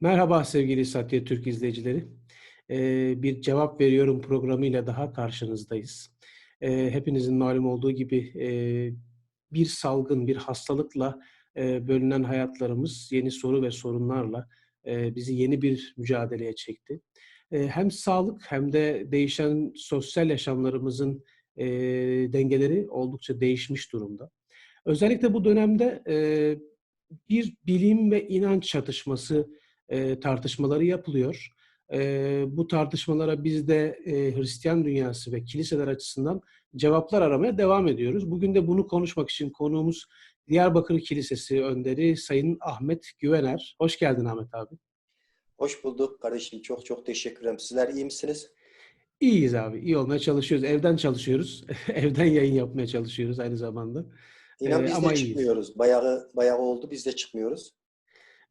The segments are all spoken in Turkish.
Merhaba sevgili Satya Türk izleyicileri. Ee, bir cevap veriyorum programıyla daha karşınızdayız. Ee, hepinizin malum olduğu gibi e, bir salgın, bir hastalıkla e, bölünen hayatlarımız yeni soru ve sorunlarla e, bizi yeni bir mücadeleye çekti. E, hem sağlık hem de değişen sosyal yaşamlarımızın e, dengeleri oldukça değişmiş durumda. Özellikle bu dönemde e, bir bilim ve inanç çatışması e, tartışmaları yapılıyor. E, bu tartışmalara biz de e, Hristiyan dünyası ve kiliseler açısından cevaplar aramaya devam ediyoruz. Bugün de bunu konuşmak için konuğumuz Diyarbakır Kilisesi önderi Sayın Ahmet Güvener. Hoş geldin Ahmet abi. Hoş bulduk kardeşim. Çok çok teşekkür ederim. Sizler iyi misiniz? İyiyiz abi. İyi olmaya çalışıyoruz. Evden çalışıyoruz. Evden yayın yapmaya çalışıyoruz aynı zamanda. İnan Ee, biz ama de iyiyiz. çıkmıyoruz. Bayağı bayağı oldu biz de çıkmıyoruz.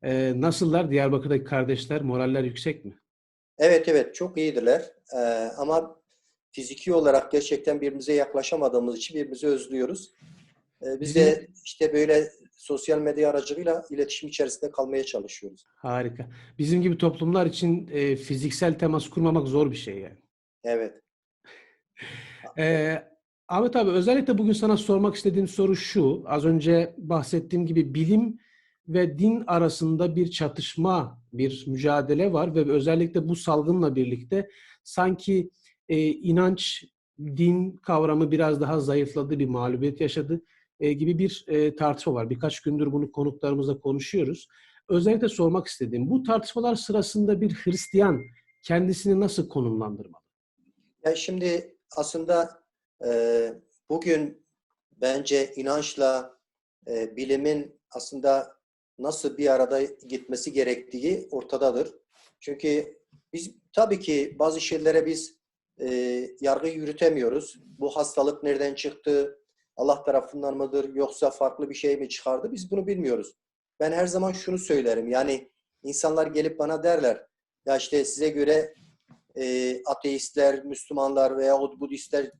Ee, nasıllar Diyarbakır'daki kardeşler? Moraller yüksek mi? Evet evet çok iyidirler. Ee, ama fiziki olarak gerçekten birbirimize yaklaşamadığımız için birbirimizi özlüyoruz. Ee, biz de işte böyle sosyal medya aracılığıyla iletişim içerisinde kalmaya çalışıyoruz. Harika. Bizim gibi toplumlar için e, fiziksel temas kurmamak zor bir şey yani. Evet. Ee, Ahmet abi özellikle bugün sana sormak istediğim soru şu. Az önce bahsettiğim gibi bilim ve din arasında bir çatışma, bir mücadele var ve özellikle bu salgınla birlikte sanki e, inanç, din kavramı biraz daha zayıfladı, bir mağlubiyet yaşadı e, gibi bir e, tartışma var. Birkaç gündür bunu konuklarımızla konuşuyoruz. Özellikle sormak istediğim, bu tartışmalar sırasında bir Hristiyan kendisini nasıl konumlandırmalı? Yani şimdi aslında e, bugün bence inançla e, bilimin aslında nasıl bir arada gitmesi gerektiği ortadadır. Çünkü biz tabii ki bazı şeylere biz e, yargı yürütemiyoruz. Bu hastalık nereden çıktı? Allah tarafından mıdır yoksa farklı bir şey mi çıkardı? Biz bunu bilmiyoruz. Ben her zaman şunu söylerim. Yani insanlar gelip bana derler ya işte size göre e, ateistler, Müslümanlar veya Budistler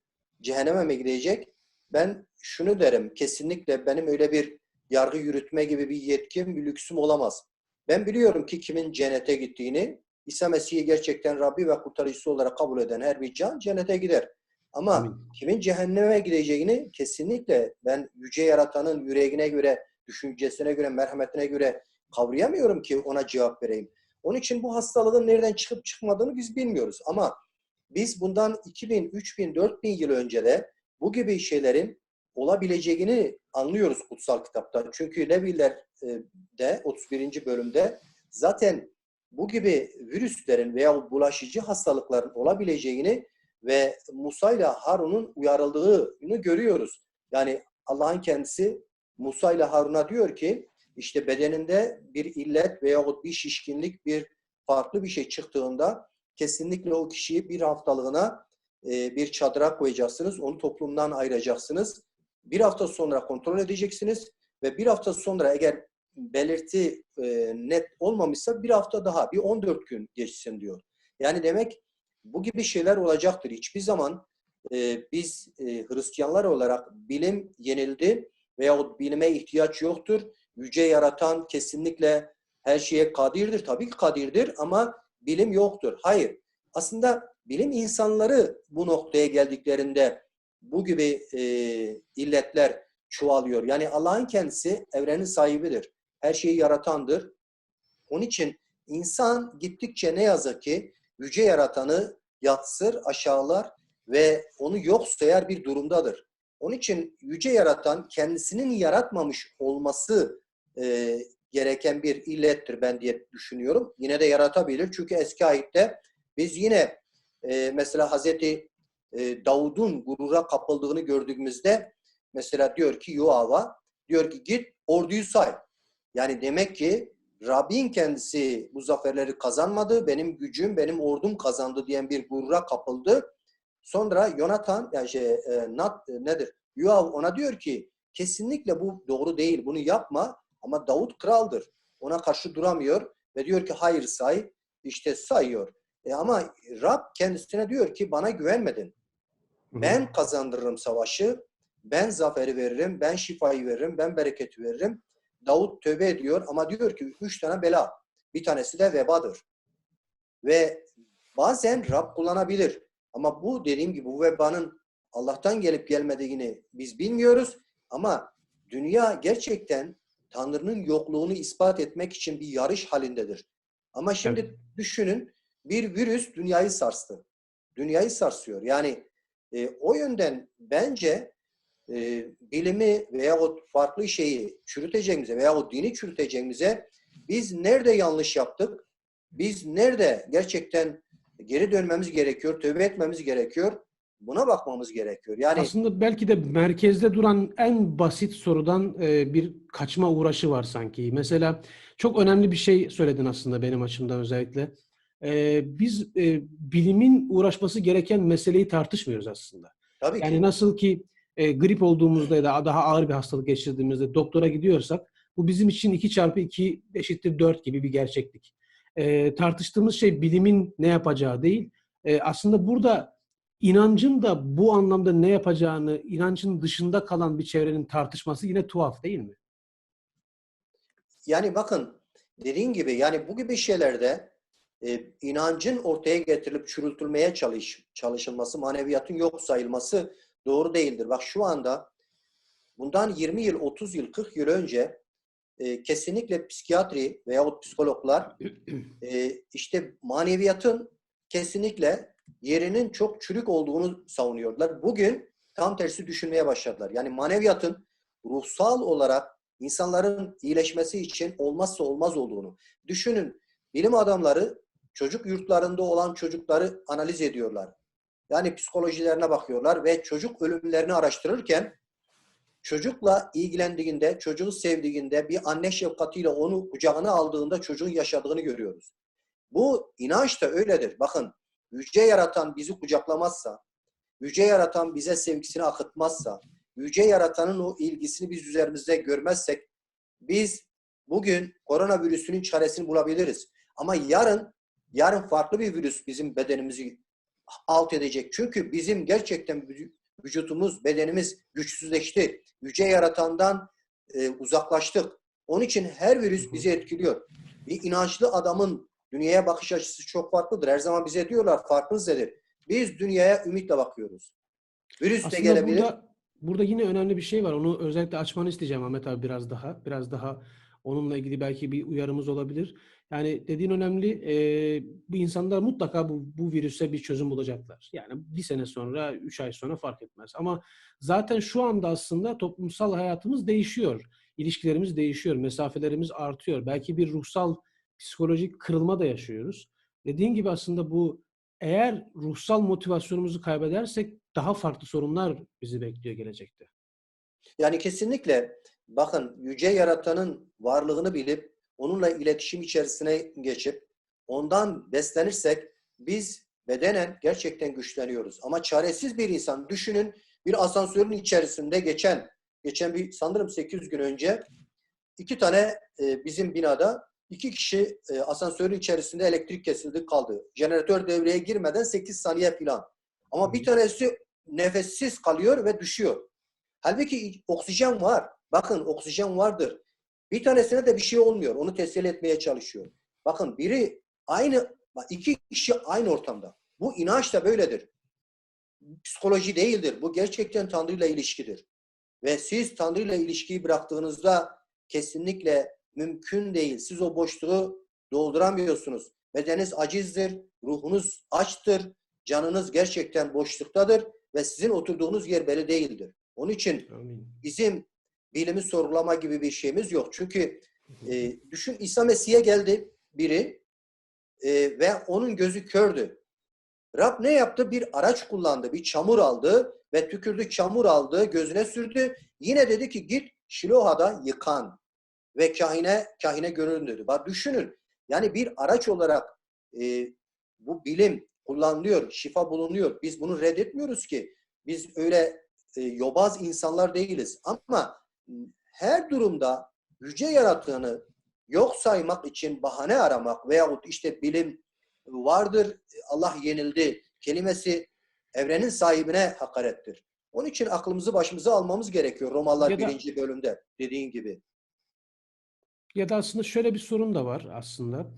cehenneme mi gidecek? Ben şunu derim. Kesinlikle benim öyle bir yargı yürütme gibi bir yetkim, bir lüksüm olamaz. Ben biliyorum ki kimin cennete gittiğini, İsa Mesih'i gerçekten Rabbi ve kurtarıcısı olarak kabul eden her bir can cennete gider. Ama Amin. kimin cehenneme gideceğini kesinlikle ben yüce yaratanın yüreğine göre, düşüncesine göre, merhametine göre kavrayamıyorum ki ona cevap vereyim. Onun için bu hastalığın nereden çıkıp çıkmadığını biz bilmiyoruz. Ama biz bundan 2000, 3000, 4000 yıl önce de bu gibi şeylerin olabileceğini anlıyoruz kutsal kitapta. Çünkü Leviler e, de 31. bölümde zaten bu gibi virüslerin veya bulaşıcı hastalıkların olabileceğini ve Musa ile Harun'un uyarıldığını görüyoruz. Yani Allah'ın kendisi Musa ile Harun'a diyor ki işte bedeninde bir illet veya bir şişkinlik, bir farklı bir şey çıktığında kesinlikle o kişiyi bir haftalığına e, bir çadıra koyacaksınız. Onu toplumdan ayıracaksınız. Bir hafta sonra kontrol edeceksiniz ve bir hafta sonra eğer belirti e, net olmamışsa bir hafta daha, bir 14 gün geçsin diyor. Yani demek bu gibi şeyler olacaktır. Hiçbir zaman e, biz e, Hristiyanlar olarak bilim yenildi veyahut bilime ihtiyaç yoktur. Yüce yaratan kesinlikle her şeye kadirdir. Tabii ki kadirdir ama bilim yoktur. Hayır. Aslında bilim insanları bu noktaya geldiklerinde bu gibi e, illetler çoğalıyor. Yani Allah'ın kendisi evrenin sahibidir. Her şeyi yaratandır. Onun için insan gittikçe ne yazık ki yüce yaratanı yatsır, aşağılar ve onu yok sayar bir durumdadır. Onun için yüce yaratan kendisinin yaratmamış olması e, gereken bir illettir ben diye düşünüyorum. Yine de yaratabilir. Çünkü eski ayette biz yine e, mesela Hazreti e, Davud'un gurura kapıldığını gördüğümüzde mesela diyor ki Yoav'a diyor ki git orduyu say. Yani demek ki Rabbin kendisi bu zaferleri kazanmadı. Benim gücüm, benim ordum kazandı diyen bir gurura kapıldı. Sonra Yonatan yani şey, e, Nat, e, nedir? Yoav ona diyor ki kesinlikle bu doğru değil. Bunu yapma. Ama Davut kraldır. Ona karşı duramıyor ve diyor ki hayır say. İşte sayıyor. E ama Rab kendisine diyor ki bana güvenmedin. Ben kazandırırım savaşı. Ben zaferi veririm. Ben şifayı veririm. Ben bereketi veririm. Davut tövbe ediyor ama diyor ki üç tane bela. Bir tanesi de vebadır. Ve bazen Rab kullanabilir. Ama bu dediğim gibi bu vebanın Allah'tan gelip gelmediğini biz bilmiyoruz. Ama dünya gerçekten Tanrı'nın yokluğunu ispat etmek için bir yarış halindedir. Ama şimdi Evet. düşünün bir virüs dünyayı sarstı. Dünyayı sarsıyor. Yani e, o yönden bence e, bilimi veya o farklı şeyi çürüteceğimize veya o dini çürüteceğimize biz nerede yanlış yaptık? Biz nerede gerçekten geri dönmemiz gerekiyor, tövbe etmemiz gerekiyor? Buna bakmamız gerekiyor. Yani Aslında belki de merkezde duran en basit sorudan e, bir kaçma uğraşı var sanki. Mesela çok önemli bir şey söyledin aslında benim açımdan özellikle. E, biz e, bilimin uğraşması gereken meseleyi tartışmıyoruz aslında. tabii ki Yani nasıl ki e, grip olduğumuzda ya da daha ağır bir hastalık geçirdiğimizde doktora gidiyorsak bu bizim için 2 çarpı 2 eşittir 4 gibi bir gerçeklik. E, tartıştığımız şey bilimin ne yapacağı değil. E, aslında burada inancın da bu anlamda ne yapacağını, inancın dışında kalan bir çevrenin tartışması yine tuhaf değil mi? Yani bakın dediğin gibi yani bu gibi şeylerde e, inancın ortaya getirilip çürütülmeye çalış, çalışılması, maneviyatın yok sayılması doğru değildir. Bak şu anda bundan 20 yıl, 30 yıl, 40 yıl önce e, kesinlikle psikiyatri veyahut psikologlar e, işte maneviyatın kesinlikle yerinin çok çürük olduğunu savunuyorlar. Bugün tam tersi düşünmeye başladılar. Yani maneviyatın ruhsal olarak insanların iyileşmesi için olmazsa olmaz olduğunu. Düşünün bilim adamları çocuk yurtlarında olan çocukları analiz ediyorlar. Yani psikolojilerine bakıyorlar ve çocuk ölümlerini araştırırken çocukla ilgilendiğinde, çocuğu sevdiğinde, bir anne şefkatiyle onu kucağına aldığında çocuğun yaşadığını görüyoruz. Bu inanç da öyledir. Bakın yüce yaratan bizi kucaklamazsa, yüce yaratan bize sevgisini akıtmazsa, yüce yaratanın o ilgisini biz üzerimizde görmezsek biz bugün koronavirüsünün çaresini bulabiliriz. Ama yarın yarın farklı bir virüs bizim bedenimizi alt edecek. Çünkü bizim gerçekten vü- vücutumuz, bedenimiz güçsüzleşti. Yüce yaratandan e, uzaklaştık. Onun için her virüs bizi etkiliyor. Bir inançlı adamın dünyaya bakış açısı çok farklıdır. Her zaman bize diyorlar farkınız nedir? Biz dünyaya ümitle bakıyoruz. Virüs de Aslında gelebilir. burada burada yine önemli bir şey var. Onu özellikle açmanı isteyeceğim Ahmet abi biraz daha. Biraz daha onunla ilgili belki bir uyarımız olabilir. Yani dediğin önemli. Ee, bu insanlar mutlaka bu, bu virüse bir çözüm bulacaklar. Yani bir sene sonra, üç ay sonra fark etmez. Ama zaten şu anda aslında toplumsal hayatımız değişiyor. İlişkilerimiz değişiyor. Mesafelerimiz artıyor. Belki bir ruhsal, psikolojik kırılma da yaşıyoruz. Dediğin gibi aslında bu eğer ruhsal motivasyonumuzu kaybedersek daha farklı sorunlar bizi bekliyor gelecekte. Yani kesinlikle bakın yüce yaratanın varlığını bilip onunla iletişim içerisine geçip ondan beslenirsek biz bedenen gerçekten güçleniyoruz. Ama çaresiz bir insan düşünün bir asansörün içerisinde geçen geçen bir sanırım 800 gün önce iki tane e, bizim binada iki kişi e, asansörün içerisinde elektrik kesildi kaldı. Jeneratör devreye girmeden 8 saniye falan. Ama bir tanesi nefessiz kalıyor ve düşüyor. Halbuki oksijen var. Bakın oksijen vardır. Bir tanesine de bir şey olmuyor. Onu teselli etmeye çalışıyor. Bakın biri aynı, iki kişi aynı ortamda. Bu inanç da böyledir. Psikoloji değildir. Bu gerçekten Tanrı ile ilişkidir. Ve siz Tanrı ile ilişkiyi bıraktığınızda kesinlikle mümkün değil. Siz o boşluğu dolduramıyorsunuz. Bedeniniz acizdir, ruhunuz açtır, canınız gerçekten boşluktadır ve sizin oturduğunuz yer belli değildir. Onun için Amin. bizim bilimi sorgulama gibi bir şeyimiz yok. Çünkü e, düşün İsa Mesih'e geldi biri e, ve onun gözü kördü. Rab ne yaptı? Bir araç kullandı, bir çamur aldı ve tükürdü, çamur aldı, gözüne sürdü. Yine dedi ki git Şiloha'da yıkan ve kahine kahine görün dedi. Bak düşünün. Yani bir araç olarak e, bu bilim kullanılıyor, şifa bulunuyor. Biz bunu reddetmiyoruz ki. Biz öyle e, yobaz insanlar değiliz. Ama her durumda yüce yarattığını yok saymak için bahane aramak veyahut işte bilim vardır, Allah yenildi kelimesi evrenin sahibine hakarettir. Onun için aklımızı başımıza almamız gerekiyor Romalılar Ya da- 1. bölümde dediğin gibi. Ya da aslında şöyle bir sorun da var aslında.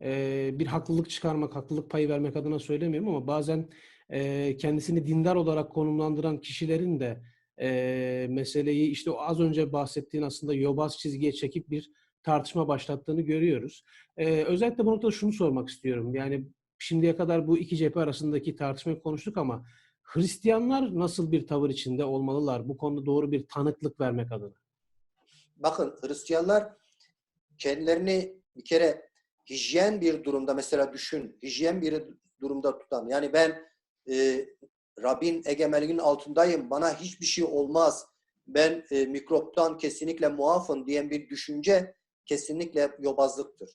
Eee, bir haklılık çıkarmak, haklılık payı vermek adına söylemiyorum ama bazen eee, kendisini dindar olarak konumlandıran kişilerin de eee, meseleyi işte o az önce bahsettiğin aslında yobaz çizgiye çekip bir tartışma başlattığını görüyoruz. Eee, özellikle bu noktada şunu sormak istiyorum. Yani şimdiye kadar bu iki cephe arasındaki tartışmayı konuştuk ama Hristiyanlar nasıl bir tavır içinde olmalılar bu konuda doğru bir tanıklık vermek adına? Bakın Hristiyanlar kendilerini bir kere hijyen bir durumda mesela düşün, hijyen bir durumda tutan. Yani ben e, Rabbin egemenliğinin altındayım, bana hiçbir şey olmaz, ben e, mikroptan kesinlikle muafım diyen bir düşünce kesinlikle yobazlıktır.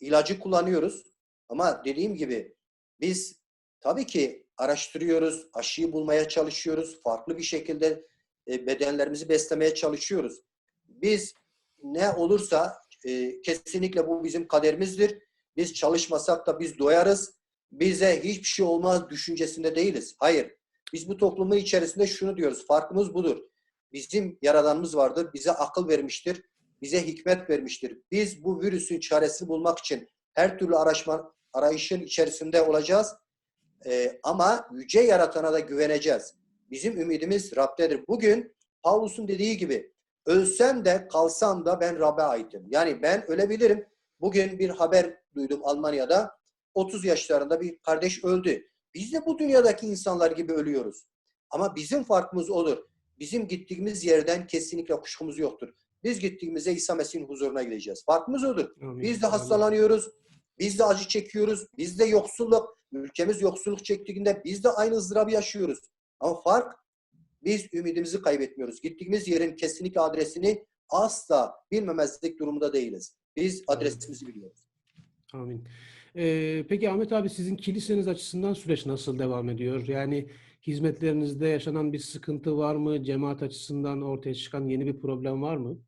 İlacı kullanıyoruz ama dediğim gibi biz tabii ki araştırıyoruz, aşıyı bulmaya çalışıyoruz, farklı bir şekilde e, bedenlerimizi beslemeye çalışıyoruz. Biz ne olursa e, kesinlikle bu bizim kaderimizdir. Biz çalışmasak da biz doyarız. Bize hiçbir şey olmaz düşüncesinde değiliz. Hayır. Biz bu toplumun içerisinde şunu diyoruz. Farkımız budur. Bizim yaradanımız vardır. Bize akıl vermiştir. Bize hikmet vermiştir. Biz bu virüsün çaresini bulmak için her türlü araşma, arayışın içerisinde olacağız. E, ama yüce yaratana da güveneceğiz. Bizim ümidimiz Rab'dedir. Bugün Pavlus'un dediği gibi ölsem de kalsam da ben Rab'be aitim. Yani ben ölebilirim. Bugün bir haber duydum Almanya'da. 30 yaşlarında bir kardeş öldü. Biz de bu dünyadaki insanlar gibi ölüyoruz. Ama bizim farkımız olur. Bizim gittiğimiz yerden kesinlikle kuşkumuz yoktur. Biz gittiğimizde İsa Mesih'in huzuruna gideceğiz. Farkımız odur. Biz de hastalanıyoruz. Biz de acı çekiyoruz. Biz de yoksulluk. Ülkemiz yoksulluk çektiğinde biz de aynı ızdırabı yaşıyoruz. Ama fark biz ümidimizi kaybetmiyoruz. Gittiğimiz yerin kesinlikle adresini asla bilmemezlik durumunda değiliz. Biz adresimizi biliyoruz. Amin. Ee, peki Ahmet abi sizin kiliseniz açısından süreç nasıl devam ediyor? Yani hizmetlerinizde yaşanan bir sıkıntı var mı? Cemaat açısından ortaya çıkan yeni bir problem var mı?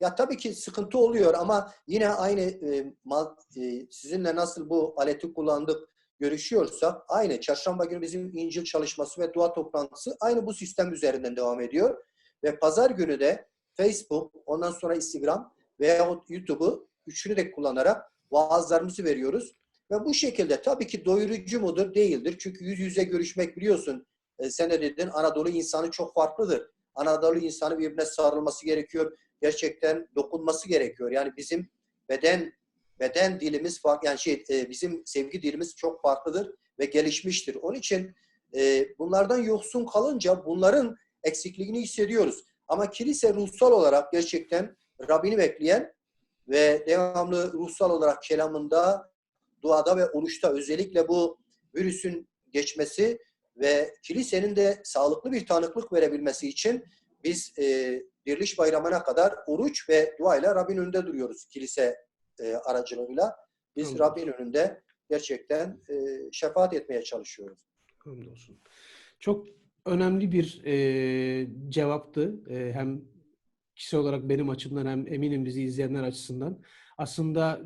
Ya tabii ki sıkıntı oluyor ama yine aynı e, mal- e, sizinle nasıl bu aleti kullandık görüşüyorsak aynı. Çarşamba günü bizim İncil çalışması ve dua toplantısı aynı bu sistem üzerinden devam ediyor. Ve pazar günü de Facebook, ondan sonra Instagram veya YouTube'u üçünü de kullanarak vaazlarımızı veriyoruz. Ve bu şekilde tabii ki doyurucu mudur? Değildir. Çünkü yüz yüze görüşmek biliyorsun. E, sen de dedin Anadolu insanı çok farklıdır. Anadolu insanı birbirine sarılması gerekiyor. Gerçekten dokunması gerekiyor. Yani bizim beden beden dilimiz farklı. Yani şey e, bizim sevgi dilimiz çok farklıdır ve gelişmiştir. Onun için e, bunlardan yoksun kalınca bunların eksikliğini hissediyoruz. Ama kilise ruhsal olarak gerçekten Rabbini bekleyen ve devamlı ruhsal olarak kelamında, duada ve oruçta özellikle bu virüsün geçmesi ve kilisenin de sağlıklı bir tanıklık verebilmesi için biz e, Diriliş Bayramı'na kadar oruç ve duayla Rabbin önünde duruyoruz kilise e, aracılığıyla. Biz Anladım. Rabbin önünde gerçekten e, şefaat etmeye çalışıyoruz. Hamdolsun. Çok önemli bir e, cevaptı. E, hem kişisel olarak benim açımdan hem eminim bizi izleyenler açısından. Aslında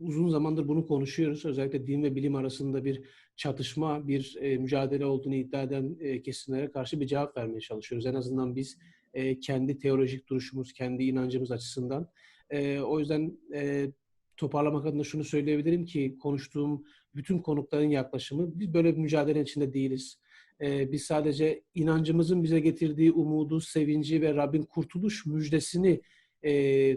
uzun zamandır bunu konuşuyoruz. Özellikle din ve bilim arasında bir çatışma, bir e, mücadele olduğunu iddia eden e, kesimlere karşı bir cevap vermeye çalışıyoruz. En azından biz e, kendi teolojik duruşumuz, kendi inancımız açısından. E, o yüzden e, toparlamak adına şunu söyleyebilirim ki konuştuğum bütün konukların yaklaşımı biz böyle bir mücadele içinde değiliz. Ee, biz sadece inancımızın bize getirdiği umudu, sevinci ve Rabbin kurtuluş müjdesini e,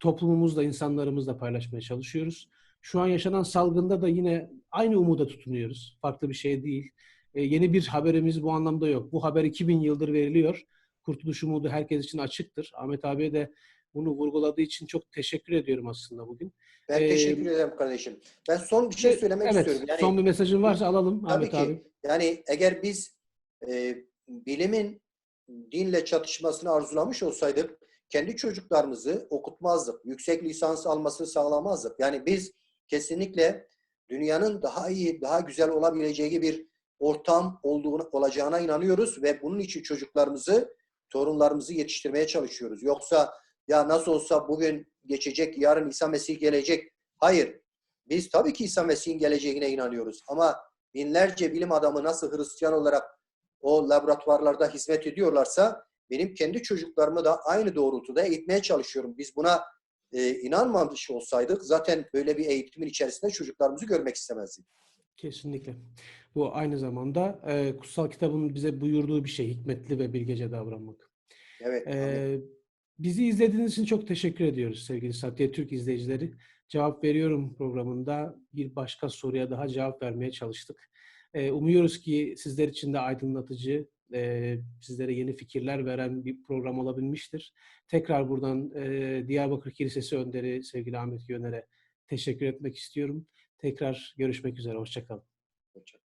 toplumumuzla, insanlarımızla paylaşmaya çalışıyoruz. Şu an yaşanan salgında da yine aynı umuda tutunuyoruz. Farklı bir şey değil. E, yeni bir haberimiz bu anlamda yok. Bu haber 2000 yıldır veriliyor. Kurtuluş umudu herkes için açıktır. Ahmet abiye de bunu vurguladığı için çok teşekkür ediyorum aslında bugün. Ben Ee, teşekkür ederim kardeşim. Ben son bir şey söylemek evet, istiyorum. Yani, son bir mesajın varsa alalım Tabii Ahmet ki. abi. Yani eğer biz e, bilimin dinle çatışmasını arzulamış olsaydık kendi çocuklarımızı okutmazdık. Yüksek lisans almasını sağlamazdık. Yani biz kesinlikle dünyanın daha iyi, daha güzel olabileceği bir ortam olduğunu, olacağına inanıyoruz ve bunun için çocuklarımızı, torunlarımızı yetiştirmeye çalışıyoruz. Yoksa ya nasıl olsa bugün geçecek, yarın İsa Mesih gelecek. Hayır. Biz tabii ki İsa Mesih'in geleceğine inanıyoruz. Ama binlerce bilim adamı nasıl Hristiyan olarak o laboratuvarlarda hizmet ediyorlarsa benim kendi çocuklarımı da aynı doğrultuda eğitmeye çalışıyorum. Biz buna e, inanmamış olsaydık zaten böyle bir eğitimin içerisinde çocuklarımızı görmek istemezdik. Kesinlikle. Bu aynı zamanda e, kutsal kitabın bize buyurduğu bir şey. Hikmetli ve bilgece davranmak. Evet. Ee, bizi izlediğiniz için çok teşekkür ediyoruz sevgili Satya Türk izleyicileri. Cevap Veriyorum programında bir başka soruya daha cevap vermeye çalıştık. Ee, umuyoruz ki sizler için de aydınlatıcı, e, sizlere yeni fikirler veren bir program olabilmiştir. Tekrar buradan e, Diyarbakır Kilisesi Önderi sevgili Ahmet Yöner'e teşekkür etmek istiyorum. Tekrar görüşmek üzere, hoşçakalın. Hoşça kalın.